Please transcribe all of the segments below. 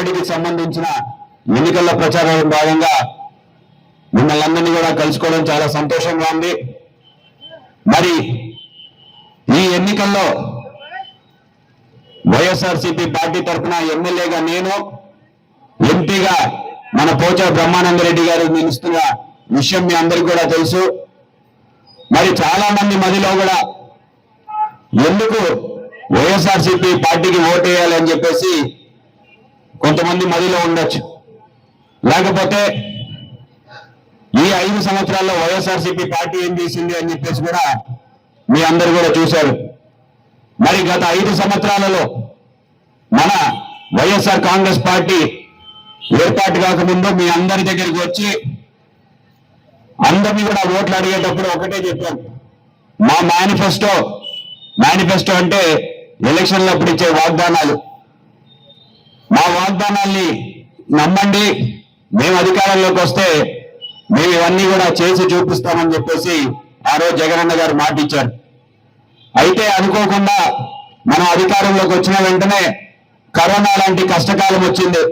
పార్టీకి సంబంధించిన ఎన్నికల ప్రచారంలో భాగంగా మిమ్మల్ని అందరినీ కూడా కలుసుకోవడం చాలా సంతోషంగా ఉంది. మరి ఈ ఎన్నికల్లో వైఎస్ఆర్సీపీ పార్టీ తరఫున ఎమ్మెల్యేగా నేను ఎంపీగా మన పోచా బ్రహ్మానందరెడ్డి గారు నిలుస్తున్న విషయం మీ అందరికీ కూడా తెలుసు. మరి చాలా మంది మదిలో కూడా ఎందుకు వైఎస్ఆర్సీపీ పార్టీకి ఓటేయాలని చెప్పేసి కొంతమంది మదిలో ఉండొచ్చు. లేకపోతే ఈ ఐదు సంవత్సరాల్లో వైఎస్ఆర్సీపీ పార్టీ ఏం చేసింది అని చెప్పేసి కూడా మీ అందరు కూడా చూశారు. మరి గత ఐదు సంవత్సరాలలో మన వైఎస్ఆర్ కాంగ్రెస్ పార్టీ ఏర్పాటు కాకముందు మీ అందరి దగ్గరికి వచ్చి అందరినీ కూడా ఓట్లు అడిగేటప్పుడు ఒకటే చెప్పాం. మా మేనిఫెస్టో మేనిఫెస్టో అంటే ఎలక్షన్లప్పుడు ఇచ్చే వాగ్దానాలు. మా వాగ్దానాల్ని నమ్మండి. మేము అధికారంలోకి వస్తే మేము ఇవన్నీ కూడా చేసి చూపిస్తామని చెప్పేసి ఆ రోజు జగనన్న గారు మాట ఇచ్చారు అయితే అనుకోకుండా మనం అధికారంలోకి వచ్చిన వెంటనే కరోనా లాంటి కష్టకాలం వచ్చింది.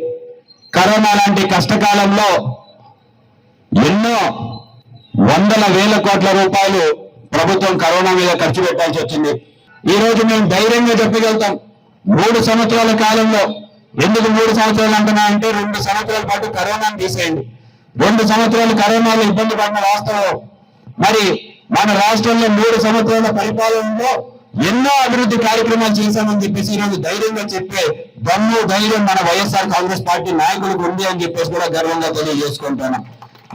కరోనా లాంటి కష్టకాలంలో ఎన్నో వందల వేల కోట్ల రూపాయలు ప్రభుత్వం కరోనా మీద ఖర్చు పెట్టాల్సి వచ్చింది. ఈ రోజు మేము ధైర్యంగా చెప్పగలుగుతాం. మూడు సంవత్సరాల కాలంలో ఎందుకు మూడు సంవత్సరాలు అంటున్నా అంటే రెండు సంవత్సరాల పాటు కరోనాను తీసేయండి. రెండు సంవత్సరాలు కరోనాలో ఇబ్బంది పడిన వాస్తవం. మరి మన రాష్ట్రంలో మూడు సంవత్సరాల పరిపాలనలో ఎన్నో అభివృద్ధి కార్యక్రమాలు చేశామని చెప్పేసి ఈరోజు ధైర్యంగా చెప్పే దమ్ము ధైర్యం మన వైఎస్ఆర్ కాంగ్రెస్ పార్టీ నాయకులకు ఉంది అని చెప్పేసి కూడా గర్వంగా తెలియజేసుకుంటున్నాం.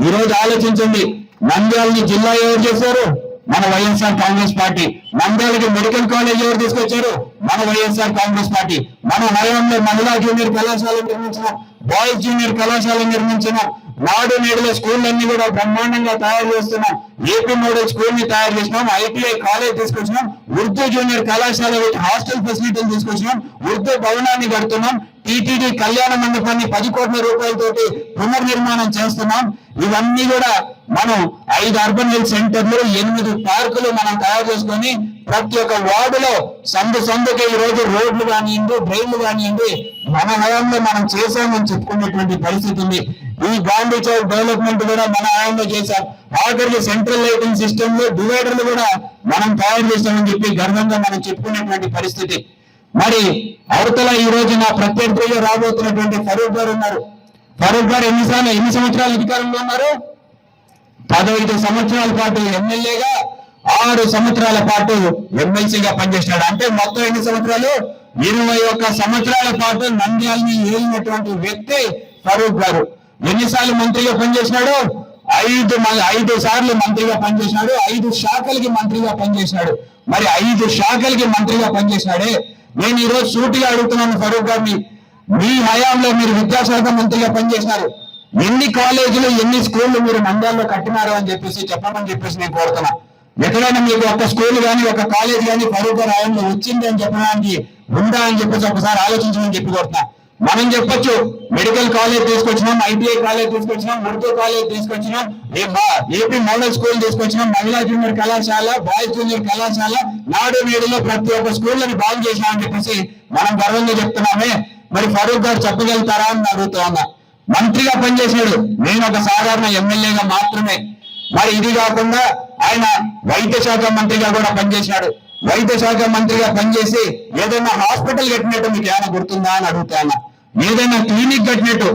ఈ రోజు ఆలోచించండి నంద్యాలని జిల్లా ఎవరు చేశారు? మన వైఎస్ఆర్ కాంగ్రెస్ పార్టీ మండలికి మెడికల్ కాలేజ్ ఎవరు తీసుకొచ్చారు? మన వైఎస్ఆర్ కాంగ్రెస్ పార్టీ. మన హయాంలో మహిళా జూనియర్ కళాశాల నిర్మించిన బాయ్స్ జూనియర్ కళాశాల నిర్మించిన నాడు నేడులో స్కూళ్ళన్నీ కూడా బ్రహ్మాండంగా తయారు చేస్తున్నాం ఏపీ మోడల్ స్కూల్ని తయారు చేసినాం ఐటీఐ కాలేజ్ తీసుకొచ్చినాం ఉర్దూ జూనియర్ కళాశాల హాస్టల్ ఫెసిలిటీలు తీసుకొచ్చినాం ఉర్దూ భవనాన్ని కడుతున్నాం టీటీడీ కళ్యాణ మండపాన్ని పది కోట్ల రూపాయలతోటి పునర్నిర్మాణం చేస్తున్నాం. ఇవన్నీ కూడా మనం ఐదు అర్బన్ హెల్త్ సెంటర్లు ఎనిమిది పార్కులు మనం తయారు చేసుకొని ప్రతి ఒక్క వార్డులో సందు సందుకే ఈ రోజు రోడ్లు కానివ్వండి డ్రైన్లు కానివ్వండి మన హయాంలో మనం చేశామని చెప్పుకునేటువంటి పరిస్థితి ఉంది. ఈ గాంధీ చౌక్ డెవలప్మెంట్ కూడా మన హయాంలో చేశాం ఆఖరికి సెంట్రల్ లైటింగ్ సిస్టమ్లో డివైడర్లు కూడా మనం తయారు చేశామని చెప్పి గర్వంగా మనం చెప్పుకునేటువంటి పరిస్థితి. మరి అవతల ఈ రోజు నా ప్రత్యర్థులు రాబోతున్నటువంటి ఫరూక్ గారు ఉన్నారు. ఫరూక్ గారు ఎన్నిసార్లు ఎన్ని సంవత్సరాలు అధికారంలో ఉన్నారు? పదహైదు సంవత్సరాల పాటు ఎమ్మెల్యేగా ఆరు సంవత్సరాల పాటు ఎమ్మెల్సీగా పనిచేసినాడు అంటే మొత్తం ఎన్ని సంవత్సరాలు? ఇరవై ఒక్క సంవత్సరాల పాటు నంద్యాలని ఏలినటువంటి వ్యక్తి ఫరూక్ గారు. ఎన్నిసార్లు మంత్రిగా పనిచేసినాడు? ఐదు మ- ఐదు సార్లు మంత్రిగా పనిచేసినాడు. ఐదు శాఖలకి మంత్రిగా పనిచేసినాడు. మరి ఐదు శాఖలకి మంత్రిగా పనిచేసినాడే? నేను ఈ రోజు సూటిగా అడుగుతున్నాను ఫరూక్ గారిని. మీ హయాంలో మీరు విద్యాశాఖ మంత్రిగా పనిచేసినారు. ఎన్ని కాలేజీలు ఎన్ని స్కూళ్ళు మీరు నంద్యాలలో కట్టినారు అని చెప్పేసి చెప్పమని చెప్పేసి నేను కోరుతున్నా. ఎక్కడైనా మీకు ఒక స్కూల్ కానీ ఒక కాలేజ్ కానీ ఫరూక్ గారి హయాంలో వచ్చింది అని చెప్పడానికి ఉందా అని చెప్పేసి ఒకసారి ఆలోచించమని చెప్పి కోరుతున్నా. మనం చెప్పొచ్చు మెడికల్ కాలేజ్ తీసుకొచ్చినాం ఐటీఐ కాలేజ్ తీసుకొచ్చినాం ఉర్దూ కాలేజ్ తీసుకొచ్చినాం ఏపీ మోడల్ స్కూల్ తీసుకొచ్చినాం మహిళా జూనియర్ కళాశాల బాయ్స్ జూనియర్ కళాశాల నాడు నేడులో ప్రతి ఒక్క స్కూళ్ళని బాగు చేసినామని చెప్పేసి మనం గర్వంగా చెప్తున్నామే. మరి ఫరూక్ గారు చెప్పగలుగుతారా అని అడుగుతా ఉన్నా. మంత్రిగా పనిచేశాడు. నేను ఒక సాధారణ ఎమ్మెల్యేగా మాత్రమే. మరి ఇది కాకుండా ఆయన వైద్య శాఖ మంత్రిగా కూడా పనిచేశాడు. వైద్య శాఖ మంత్రిగా పనిచేసి ఏదైనా హాస్పిటల్ కట్టినట్టు మీకు ఏమైనా గుర్తుందా అని అడుగుతాను ఏదైనా క్లినిక్ కట్టినట్టు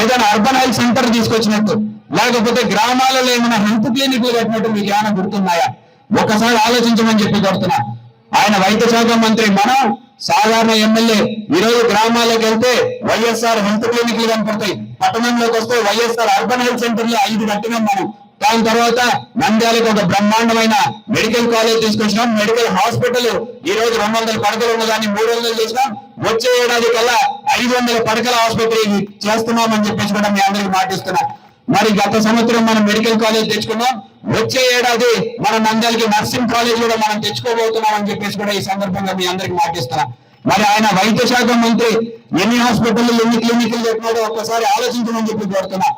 ఏదైనా అర్బన్ హెల్త్ సెంటర్ తీసుకొచ్చినట్టు లేకపోతే గ్రామాలలో ఏమైనా హెల్త్ క్లినిక్లు కట్టినట్టు మీకు ఏమైనా గుర్తున్నాయా? ఒకసారి ఆలోచించమని చెప్పి కోరుతున్నా. ఆయన వైద్య శాఖ మంత్రి మనం సాధారణ ఎమ్మెల్యే. ఈరోజు గ్రామాలకు వెళ్తే వైఎస్ఆర్ హెల్త్ క్లినిక్లు కనపడతాయి. పట్టణంలోకి వస్తే వైఎస్ఆర్ అర్బన్ హెల్త్ సెంటర్లు ఐదు కట్టినాం మనం. దాని తర్వాత నంద్యాలకు ఒక బ్రహ్మాండమైన మెడికల్ కాలేజ్ తీసుకొచ్చినాం. మెడికల్ హాస్పిటల్ ఈ రోజు రెండు వందల పడకలు ఉన్నదాన్ని మూడు వందలు చేసినాం. వచ్చే ఏడాది కల్లా ఐదు వందల పడకల ఆసుపత్రి చేస్తున్నామని చెప్పేసి కూడా మీ అందరికి మాటిస్తున్నా. మరి గత సంవత్సరం మనం మెడికల్ కాలేజ్ తెచ్చుకున్నాం. వచ్చే ఏడాది మన నంద్యాలకి నర్సింగ్ కాలేజ్ కూడా మనం తెచ్చుకోబోతున్నాం అని చెప్పేసి కూడా ఈ సందర్భంగా మీ అందరికి మాటిస్తున్నా. మరి ఆయన వైద్య శాఖ మంత్రి ఎన్ని హాస్పిటల్ ఎన్ని క్లినిక్లు చెప్పినాడో ఒక్కసారి ఆలోచించమని చెప్పి కోరుతున్నా.